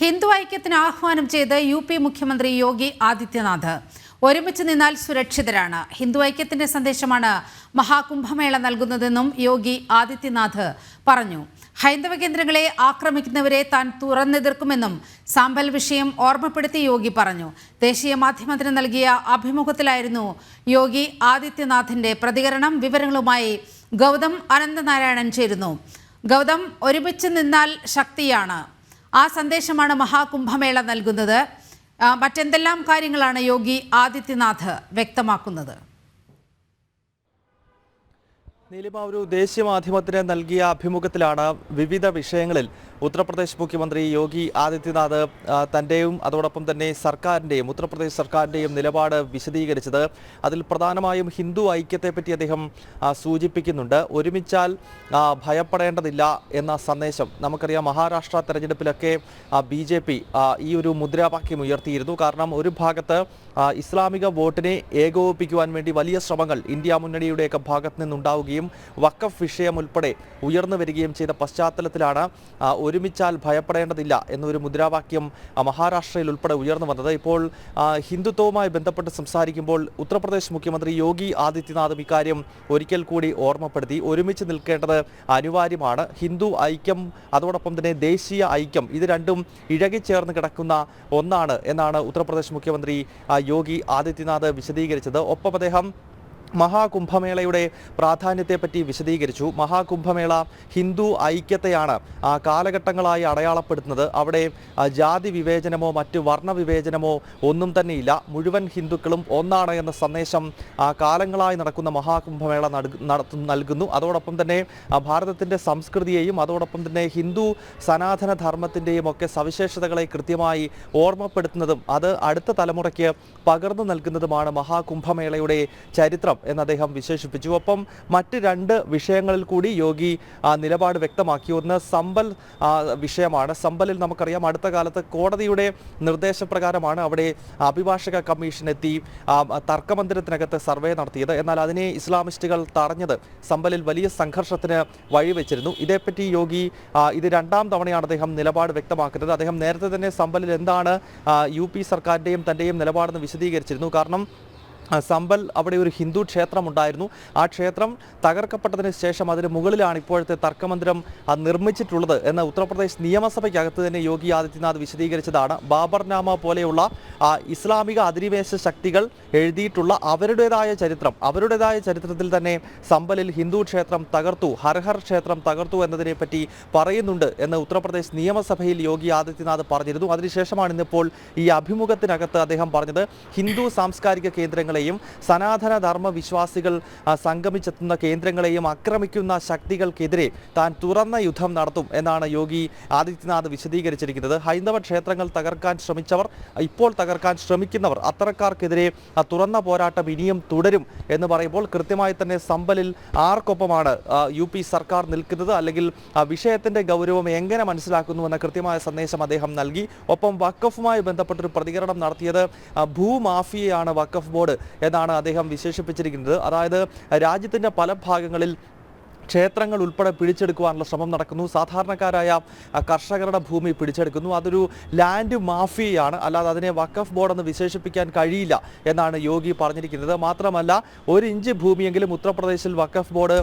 ഹിന്ദു ഐക്യത്തിന് ആഹ്വാനം ചെയ്ത് യു പി മുഖ്യമന്ത്രി യോഗി ആദിത്യനാഥ്. ഒരുമിച്ച് നിന്നാൽ സുരക്ഷിതരാണ്. ഹിന്ദു ഐക്യത്തിന്റെ സന്ദേശമാണ് മഹാകുംഭമേള നൽകുന്നതെന്നും യോഗി ആദിത്യനാഥ് പറഞ്ഞു. ഹൈന്ദവ കേന്ദ്രങ്ങളെ ആക്രമിക്കുന്നവരെ താൻ തുറന്നെതിർക്കുമെന്നും സാമ്പൽ വിഷയം ഓർമ്മപ്പെടുത്തി യോഗി പറഞ്ഞു. ദേശീയ മാധ്യമത്തിന് നൽകിയ അഭിമുഖത്തിലായിരുന്നു യോഗി ആദിത്യനാഥിന്റെ പ്രതികരണം. വിവരങ്ങളുമായി ഗൗതം അനന്തനാരായണൻ ചേരുന്നു. ഗൗതം ഒരുമിച്ച് നിന്നാൽ ശക്തിയാണ്. ആ സന്ദേശമാണ് മഹാകുംഭമേള നൽകുന്നത്. മറ്റെന്തെല്ലാം കാര്യങ്ങളാണ് യോഗി ആദിത്യനാഥ് വ്യക്തമാക്കുന്നത്? നീലിമ ഒരു ദേശീയ മാധ്യമത്തിന് നൽകിയ അഭിമുഖത്തിലാണ് വിവിധ വിഷയങ്ങളിൽ ഉത്തർപ്രദേശ് മുഖ്യമന്ത്രി യോഗി ആദിത്യനാഥ് തന്റെയും അതോടൊപ്പം തന്നെ സർക്കാരിന്റെയും ഉത്തർപ്രദേശ് സർക്കാരിന്റെയും നിലപാട് വിശദീകരിച്ചത്. അതിൽ പ്രധാനമായും ഹിന്ദു ഐക്യത്തെപ്പറ്റി അദ്ദേഹം സൂചിപ്പിക്കുന്നുണ്ട്. ഒരുമിച്ചാൽ ഭയപ്പെടേണ്ടതില്ല എന്ന സന്ദേശം നമുക്കറിയാം മഹാരാഷ്ട്ര തെരഞ്ഞെടുപ്പിലൊക്കെ ബി ജെ പി ഈ ഒരു മുദ്രാവാക്യം ഉയർത്തിയിരുന്നു. കാരണം ഒരു ഭാഗത്ത് ഇസ്ലാമിക വോട്ടിനെ ഏകോപിപ്പിക്കുവാൻ വേണ്ടി വലിയ ശ്രമങ്ങൾ ഇന്ത്യ മുന്നണിയുടെയൊക്കെ ഭാഗത്ത് നിന്നുണ്ടാവുകയും വക്കഫ് വിഷയം ഉൾപ്പെടെ ഉയർന്നു വരികയും ചെയ്ത പശ്ചാത്തലത്തിലാണ് ഒരുമിച്ചാൽ ഭയപ്പെടേണ്ടതില്ല എന്നൊരു മുദ്രാവാക്യം മഹാരാഷ്ട്രയിൽ ഉൾപ്പെടെ ഉയർന്നു വന്നത്. ഇപ്പോൾ ഹിന്ദുത്വവുമായി ബന്ധപ്പെട്ട് സംസാരിക്കുമ്പോൾ ഉത്തർപ്രദേശ് മുഖ്യമന്ത്രി യോഗി ആദിത്യനാഥും ഇക്കാര്യം ഒരിക്കൽ കൂടി ഓർമ്മപ്പെടുത്തി. ഒരുമിച്ച് നിൽക്കേണ്ടത് അനിവാര്യമാണ്. ഹിന്ദു ഐക്യം അതോടൊപ്പം തന്നെ ദേശീയ ഐക്യം ഇത് രണ്ടും ഇഴകിച്ചേർന്ന് കിടക്കുന്ന ഒന്നാണ് എന്നാണ് ഉത്തർപ്രദേശ് മുഖ്യമന്ത്രി യോഗി ആദിത്യനാഥ് വിശദീകരിച്ചത്. ഒപ്പം അദ്ദേഹം മഹാകുംഭമേളയുടെ പ്രാധാന്യത്തെപ്പറ്റി വിശദീകരിച്ചു. മഹാകുംഭമേള ഹിന്ദു ഐക്യത്തെയാണ് കാലഘട്ടങ്ങളായി അടയാളപ്പെടുത്തുന്നത്. അവിടെ ജാതി വിവേചനമോ മറ്റ് വർണ വിവേചനമോ ഒന്നും തന്നെയില്ല. മുഴുവൻ ഹിന്ദുക്കളും ഒന്നാണ് എന്ന സന്ദേശം കാലങ്ങളായി നടക്കുന്ന മഹാകുംഭമേള നൽകുന്നു. അതോടൊപ്പം തന്നെ ഭാരതത്തിന്റെ സംസ്കൃതിയെയും അതോടൊപ്പം തന്നെ ഹിന്ദു സനാതന ധർമ്മത്തിന്റെയും ഒക്കെ സവിശേഷതകളെ കൃത്യമായി ഓർമ്മപ്പെടുത്തുന്നതും അത് അടുത്ത തലമുറയ്ക്ക് പകർന്നു നൽകുന്നതുമാണ് മഹാകുംഭമേളയുടെ ചരിത്രം. എന്ന് അദ്ദേഹം വിശേഷിപ്പിച്ചു. ഒപ്പം മറ്റ് രണ്ട് വിഷയങ്ങളിൽ കൂടി യോഗി നിലപാട് വ്യക്തമാക്കി ഒന്ന് സമ്പൽ വിഷയമാണ്. സമ്പലിൽ നമുക്കറിയാം അടുത്ത കാലത്ത് കോടതിയുടെ നിർദ്ദേശപ്രകാരമാണ് അവിടെ അഭിഭാഷക കമ്മീഷൻ എത്തി തർക്കമന്ദിരത്തിനകത്ത് സർവേ നടത്തിയത്. എന്നാൽ അതിനെ ഇസ്ലാമിസ്റ്റുകൾ തടഞ്ഞത് സമ്പലിൽ വലിയ സംഘർഷത്തിന് വഴിവെച്ചിരുന്നു. ഇതേപ്പറ്റി യോഗി ഇത് രണ്ടാം തവണയാണ് അദ്ദേഹം നിലപാട് വ്യക്തമാക്കുന്നത്. അദ്ദേഹം നേരത്തെ തന്നെ സമ്പലിൽ എന്താണ് യു സർക്കാരിന്റെയും തന്റെയും നിലപാടെന്ന് വിശദീകരിച്ചിരുന്നു. കാരണം സമ്പൽ അവിടെ ഒരു ഹിന്ദു ക്ഷേത്രം ഉണ്ടായിരുന്നു ആ ക്ഷേത്രം തകർക്കപ്പെട്ടതിന് ശേഷം അതിന് മുകളിലാണ് ഇപ്പോഴത്തെ തർക്കമന്ദിരം നിർമ്മിച്ചിട്ടുള്ളത് എന്ന് ഉത്തർപ്രദേശ് നിയമസഭയ്ക്കകത്ത് തന്നെ യോഗി ആദിത്യനാഥ് വിശദീകരിച്ചതാണ്. ബാബർനാമ പോലെയുള്ള ഇസ്ലാമിക അധിനിവേശ ശക്തികൾ എഴുതിയിട്ടുള്ള അവരുടേതായ ചരിത്രം. അവരുടേതായ ചരിത്രത്തിൽ തന്നെ സമ്പലിൽ ഹിന്ദു ക്ഷേത്രം തകർത്തു ഹർഹർ ക്ഷേത്രം തകർത്തു എന്നതിനെപ്പറ്റി പറയുന്നുണ്ട് എന്ന് ഉത്തർപ്രദേശ് നിയമസഭയിൽ യോഗി ആദിത്യനാഥ് പറഞ്ഞിരുന്നു. അതിനുശേഷമാണ് ഇന്നിപ്പോൾ ഈ അഭിമുഖത്തിനകത്ത് അദ്ദേഹം പറഞ്ഞത് ഹിന്ദു സാംസ്കാരിക കേന്ദ്രങ്ങളെയും സനാതന ധർമ്മ വിശ്വാസികൾ സംഗമിച്ചെത്തുന്ന കേന്ദ്രങ്ങളെയും ആക്രമിക്കുന്ന ശക്തികൾക്കെതിരെ താൻ തുറന്ന യുദ്ധം നടത്തും എന്നാണ് യോഗി ആദിത്യനാഥ് വിശദീകരിച്ചിരിക്കുന്നത്. ഹൈന്ദവ ക്ഷേത്രങ്ങൾ തകർക്കാൻ ശ്രമിച്ചവർ ഇപ്പോൾ തകർക്കാൻ ശ്രമിക്കുന്നവർ അത്തരക്കാർക്കെതിരെ തുറന്ന പോരാട്ടം ഇനിയും തുടരും എന്ന് പറയുമ്പോൾ കൃത്യമായി തന്നെ സമ്പലിൽ ആർക്കൊപ്പമാണ് യു പി സർക്കാർ നിൽക്കുന്നത്? അല്ലെങ്കിൽ വിഷയത്തിന്റെ ഗൗരവം എങ്ങനെ മനസ്സിലാക്കുന്നുവെന്ന കൃത്യമായ സന്ദേശം അദ്ദേഹം നൽകി. ഒപ്പം വക്കഫുമായി ബന്ധപ്പെട്ടൊരു പ്രതികരണം നടത്തിയത് ഭൂമാഫിയയാണ് വക്കഫ് ബോർഡ്. എന്നാണ് അദ്ദേഹം വിശേഷിപ്പിച്ചിരിക്കുന്നത്. അതായത് രാജ്യത്തിന്റെ പല ഭാഗങ്ങളിൽ ക്ഷേത്രങ്ങൾ ഉൾപ്പെടെ പിടിച്ചെടുക്കുവാനുള്ള ശ്രമം നടക്കുന്നു. സാധാരണക്കാരായ കർഷകരുടെ ഭൂമി പിടിച്ചെടുക്കുന്നു. അതൊരു ലാൻഡ് മാഫിയയാണ്. അല്ലാതെ അതിനെ വക്കഫ് ബോർഡെന്ന് വിശേഷിപ്പിക്കാൻ കഴിയില്ല എന്നാണ് യോഗി പറഞ്ഞിരിക്കുന്നത്. മാത്രമല്ല ഒരു ഇഞ്ച് ഭൂമിയെങ്കിലും ഉത്തർപ്രദേശിൽ വക്കഫ് ബോർഡ്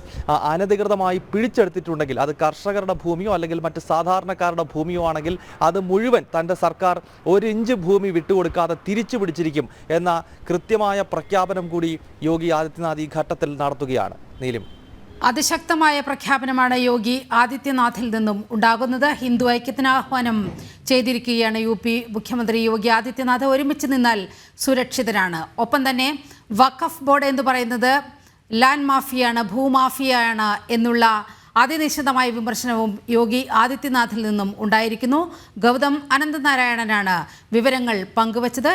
അനധികൃതമായി പിടിച്ചെടുത്തിട്ടുണ്ടെങ്കിൽ അത് കർഷകരുടെ ഭൂമിയോ അല്ലെങ്കിൽ മറ്റ് സാധാരണക്കാരുടെ ഭൂമിയോ ആണെങ്കിൽ അത് മുഴുവൻ തന്റെ സർക്കാർ ഒരു ഇഞ്ച് ഭൂമി വിട്ടുകൊടുക്കാതെ തിരിച്ചു പിടിച്ചിരിക്കും എന്ന കൃത്യമായ പ്രഖ്യാപനം കൂടി യോഗി ആദിത്യനാഥ് ഈ ഘട്ടത്തിൽ നടത്തുകയാണ്. നീലിം അതിശക്തമായ പ്രഖ്യാപനമാണ് യോഗി ആദിത്യനാഥിൽ നിന്നും ഉണ്ടാകുന്നത്. ഹിന്ദു ഐക്യത്തിന് ആഹ്വാനം ചെയ്തിരിക്കുകയാണ് യു പി മുഖ്യമന്ത്രി യോഗി ആദിത്യനാഥ്. ഒരുമിച്ച് നിന്നാൽ സുരക്ഷിതരാണ്. ഒപ്പം തന്നെ വഖഫ് ബോർഡ് എന്ന് പറയുന്നത് ലാൻഡ് മാഫിയാണ് ഭൂമാഫിയാണ് എന്നുള്ള അതിനിശിതമായ വിമർശനവും യോഗി ആദിത്യനാഥിൽ നിന്നും ഉണ്ടായിരിക്കുന്നു. ഗൗതം അനന്തനാരായണനാണ് വിവരങ്ങൾ പങ്കുവച്ചത്.